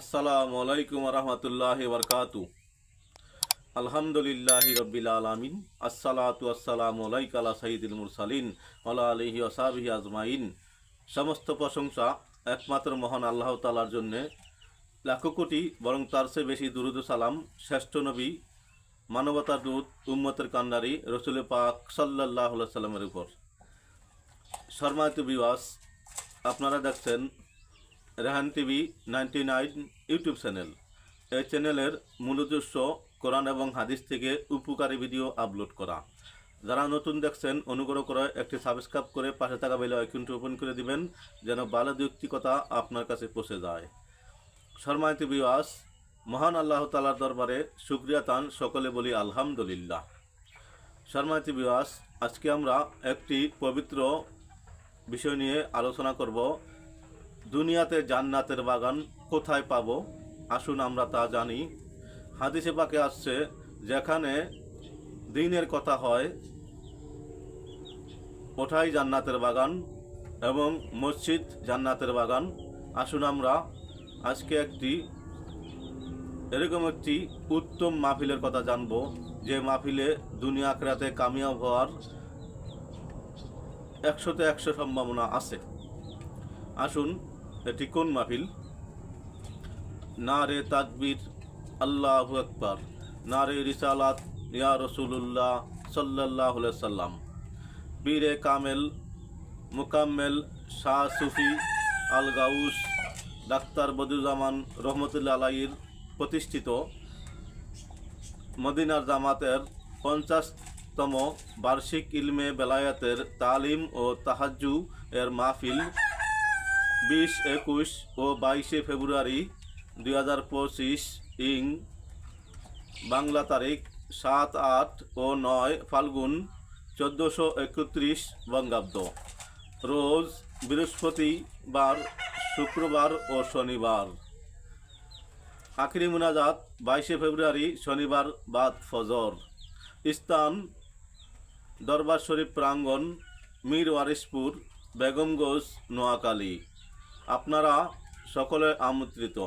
আসসালামু আলাইকুম রহমতুল্লাহ বরকাতু আলহামদুলিল্লাহ রব্বিল আলমিন, আসসালাতু আসসালামু আলাইকা আলা সাইদুল মুরসালিন আলা আলহি ওসাবিহি আজমাইন। সমস্ত প্রশংসা একমাত্র মহান আল্লাহ তালার জন্যে। লাখো কোটি বরং তার চেয়ে বেশি দুরুদ সালাম শ্রেষ্ঠ নবী, মানবতার দূত, উম্মতের কান্ডারি, রসুল পাক সাল্লাহ সাল্লামের উপর। শর্মায়িত বিবাস আপনারা দেখছেন Rehan TV ninety nine YouTube channel. এই চ্যানেলের মূল উদ্দেশ্য কোরআন এবং হাদিস থেকে উপকারী ভিডিও আপলোড করা। যারা নতুন দেখছেন, অনুগ্রহ করে একটি সাবস্ক্রাইব করে পাশে থাকা বেলে আইকনটি ওপেন করে দিবেন, যেন ভালো যুক্তিকতা আপনার কাছে পৌঁছে যায়। শর্মায়িত বিবাস মহান আল্লাহ তালার দরবারে শুক্রিয়া তান সকলে বলি আলহামদুলিল্লাহ। শর্মায়িত বিবাস আজকে আমরা একটি পবিত্র বিষয় নিয়ে আলোচনা করব দুনিয়াতে জান্নাতের বাগান কোথায় পাব? আসুন আমরা তা জানি। হাদিসে পাকে আসছে, যেখানে দিনের কথা হয়, ওঠাই জান্নাতের বাগান এবং মসজিদ জান্নাতের বাগান। আসুন আমরা আজকে একটি, এরকম একটি উত্তম মাহফিলের কথা জানব, যে মাহফিলে দুনিয়া আখরাতে কামিয়াব হওয়ার একশোতে একশো সম্ভাবনা আছে। আসুন এটি কোন মাহফিল? না রে তাকবির, আল্লাহ আকবার। না রে রিসালাত, ইয়া রসুল্লাহ সাল্লাহ সাল্লাম। বীরে কামেল, মুকাম্মেল, শাহ সুফি আল গাউস ডাক্তার বদুজ্জামান রহমতুল্লা আলাইর প্রতিষ্ঠিত মদিনার জামাতের পঞ্চাশতম বার্ষিক ইলমে বেলায়াতের তালিম ও তাহাজ্জু এর মাহফিল বিশ, একুশ ও বাইশে ফেব্রুয়ারি দুই হাজার পঁচিশ ইং বাংলা তারিখ সাত, আট ও নয় ফাল্গুন চোদ্দোশো একত্রিশ বঙ্গাব্দ। রোজ বৃহস্পতিবার, শুক্রবার ও শনিবার। আখরি মুনাজাত, বাইশে ফেব্রুয়ারি, শনিবার বাদ ফজর। স্থান, দরবার শরীফ প্রাঙ্গণ, মীর ওয়ারিসপুর বেগমগঞ্জ নোয়াখালী। আপনারা সকলে আমন্ত্রিত।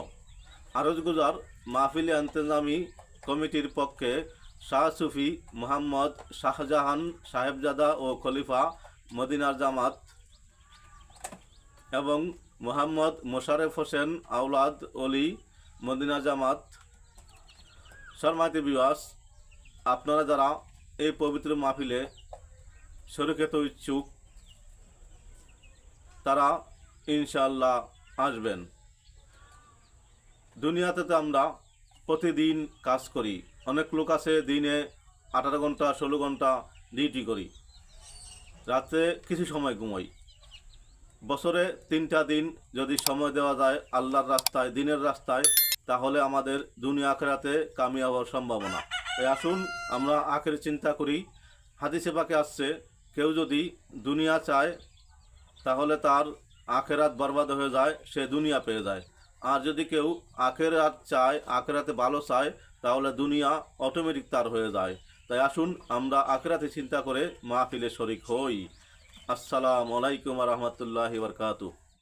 আরজগুজার মাহফিলে আন্তজামি কমিটির পক্ষে শাহ সুফি মোহাম্মদ শাহজাহান সাহেবজাদা ও খলিফা মদিনার জামাত এবং মোহাম্মদ মোশারেফ হোসেন আউলাদ অলি মদিনা জামাত। শর্মাতি বিবাস আপনারা যারা এই পবিত্র মাহফিলে শরীকেত ইচ্ছুক, তারা ইনশাল্লাহ আসবেন। দুনিয়াতে তো আমরা প্রতিদিন কাজ করি। অনেক লোক আছে দিনে আঠারো ঘণ্টা, ষোলো ঘণ্টা ডিউটি করি। রাতে কিছু সময় ঘুমাই। বছরে তিনটা দিন যদি সময় দেওয়া যায় আল্লাহর রাস্তায়, দিনের রাস্তায়, তাহলে আমাদের দুনিয়া আখেরাতে কামিয়াব হওয়ার সম্ভাবনা। তাই আসুন, আমরা আখের চিন্তা করি। হাদিসে পাকে আসছে, কেউ যদি দুনিয়া চায়, তাহলে তার আখেরাত বরবাদ হয়ে যায়, সে দুনিয়া পেয়ে যায়। আর যদি কেউ আখের আখেরাত চায়, আখেরাতে ভালো চায়, তাহলে দুনিয়া অটোমেটিক তার হয়ে যায়। তাই আসুন, আমরা আখেরাতে চিন্তা করে মাহফিলে শরিক হই। আসসালামু আলাইকুম রহমতুল্লাহ বরকাতু